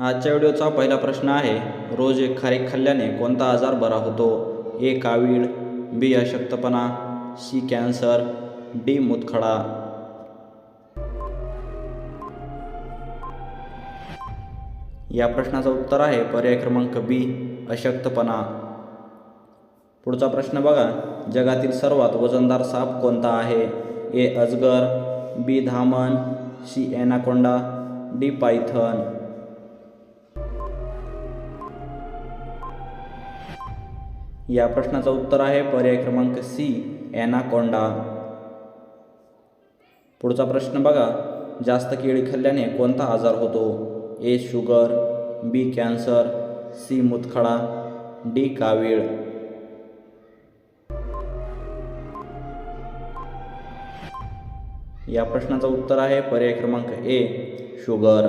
आजच्या व्हिडिओचा पहिला प्रश्न आहे रोज एक खारीक खाल्ल्याने कोणता आजार बरा होतो? ए. कावीळ बी. अशक्तपणा सी. Cancer D. मुतखडा. या प्रश्नाचं उत्तर आहे पर्याय क्रमांक बी अशक्तपणा. पुढचा प्रश्न बघा जगातील सर्वात वजनदार साप कोणता आहे? ए. अजगर बी. धामन सी. Anaconda D. पायथन. या प्रश्नाचं उत्तर आहे. पर्याय क्रमांक सी एनाकोंडा पुढचा प्रश्न बघा. जास्त केळी खाल्ल्याने कोणता आजार होतो? A sugar B cancer C मुतखडा D कावीळ. या प्रश्नाचं उत्तर आहे. पर्याय क्रमांक ए शुगर.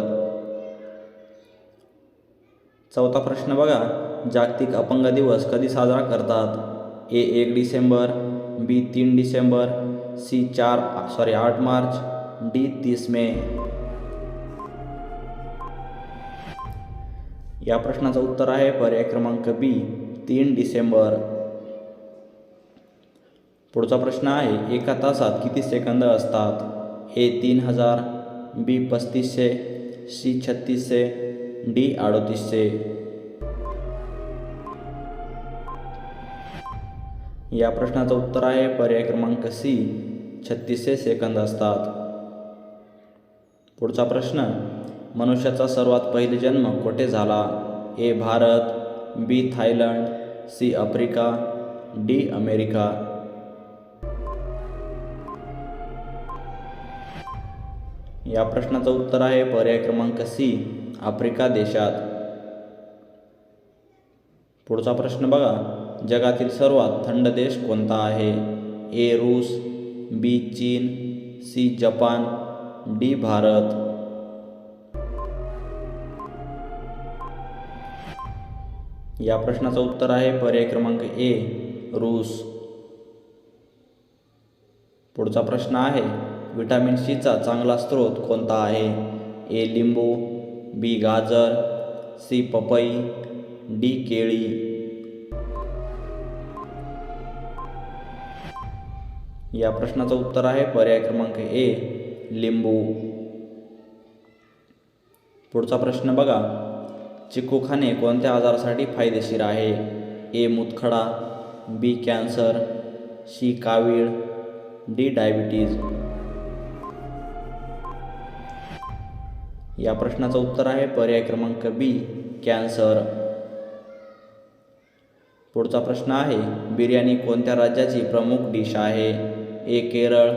चौथा प्रश्न बघा. जागतिक अपंग दिवस कधी साजरा करतात? ए एक डिसेंबर बी तीन डिसेंबर सी चार सॉरी आठ मार्च डी तीस मे. या प्रश्नाचं उत्तर आहे पर्याय क्रमांक बी तीन डिसेंबर. पुढचा प्रश्न आहे एका तासात किती सेकंद असतात? ए तीन हजार बी पस्तीसशे सी छत्तीसशे डी अडतीसशे. या प्रश्नाचं उत्तर आहे पर्याय क्रमांक सी छत्तीसशे सेकंद असतात. पुढचा प्रश्न मनुष्याचा सर्वात पहिले जन्म कोठे झाला? A Bharat B Thailand C Africa D America. या प्रश्नाचं उत्तर आहे पर्याय क्रमांक सी आफ्रिका देशात. पुढचा प्रश्न बघा जगातील सर्वात थंड देश कोणता आहे? ए रूस बी चीन सी जपान डी भारत. या प्रश्नाचं उत्तर आहे पर्याय क्रमांक ए रूस. पुढचा प्रश्न आहे विटॅमिन सीचा चांगला स्रोत कोणता आहे? ए लिंबू बी गाजर सी पपई डी केळी. या प्रश्नाचं उत्तर आहे. पर्याय क्रमांक ए लिंबू. पुढचा प्रश्न बघा. चिकू खाणे कोणत्या आजारासाठी फायदेशीर आहे? ए मुतखडा. B cancer. सी कावीळ. D diabetes. या प्रश्नाचं उत्तर आहे. पर्याय क्रमांक बी कॅन्सर. पुढचा प्रश्न आहे बिर्याणी कोणत्या राज्याची प्रमुख डिश आहे? A Kerala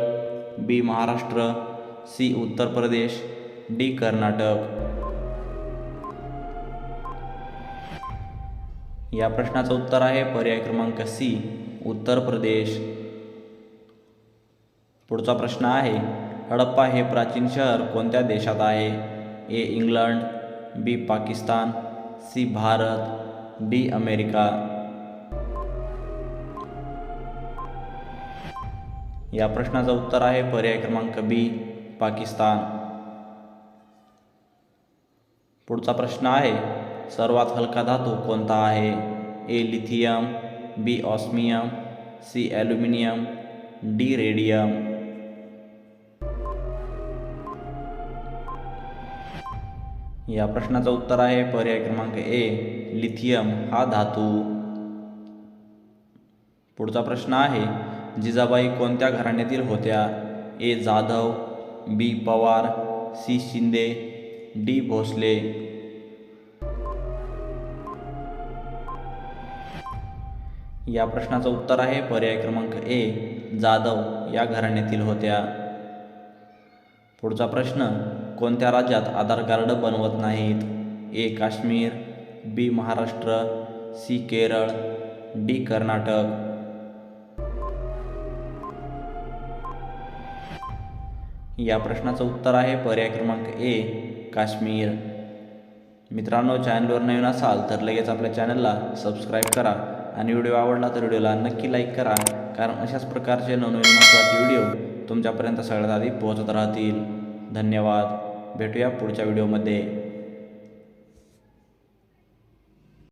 B Maharashtra C Uttar Pradesh D Karnataka. या प्रश्नाचं उत्तर आहे पर्याय क्रमांक सी उत्तर प्रदेश. पुढचा प्रश्न आहे हडप्पा हे प्राचीन शहर कोणत्या देशात आहे? A England B Pakistan C Bharat D America. या प्रश्नाचं उत्तर आहे पर्याय क्रमांक बी पाकिस्तान. पुढचा प्रश्न आहे सर्वात हलका धातू कोणता आहे? A lithium B osmium C aluminium D radium. या प्रश्नाचं उत्तर आहे पर्याय क्रमांक ए लिथियम हा धातू. पुढचा प्रश्न आहे जिजाबाई कोणत्या घराण्यातील होत्या? A. Jadhav B. Pawar C. Shinde D. Bhosale. या प्रश्नाचं उत्तर आहे पर्याय क्रमांक ए. जाधव या घराण्यातील होत्या. पुढचा प्रश्न कोणत्या राज्यात आधार कार्ड बनवत नाहीत? A. Kashmir B. Maharashtra C. Kerala D. Karnataka. या प्रश्नाचं उत्तर आहे. पर्याय क्रमांक ए काश्मीर. मित्रांनो चॅनलवर नवीन असाल तर लगेच आपल्या चॅनलला सबस्क्राईब करा. आणि व्हिडिओ आवडला तर व्हिडिओला नक्की लाईक करा. कारण अशाच प्रकारचे नवनवीन महत्त्वाचे व्हिडिओ तुमच्यापर्यंत सगळ्यात आधी पोहोचत राहतील. धन्यवाद. भेटूया पुढच्या व्हिडिओमध्ये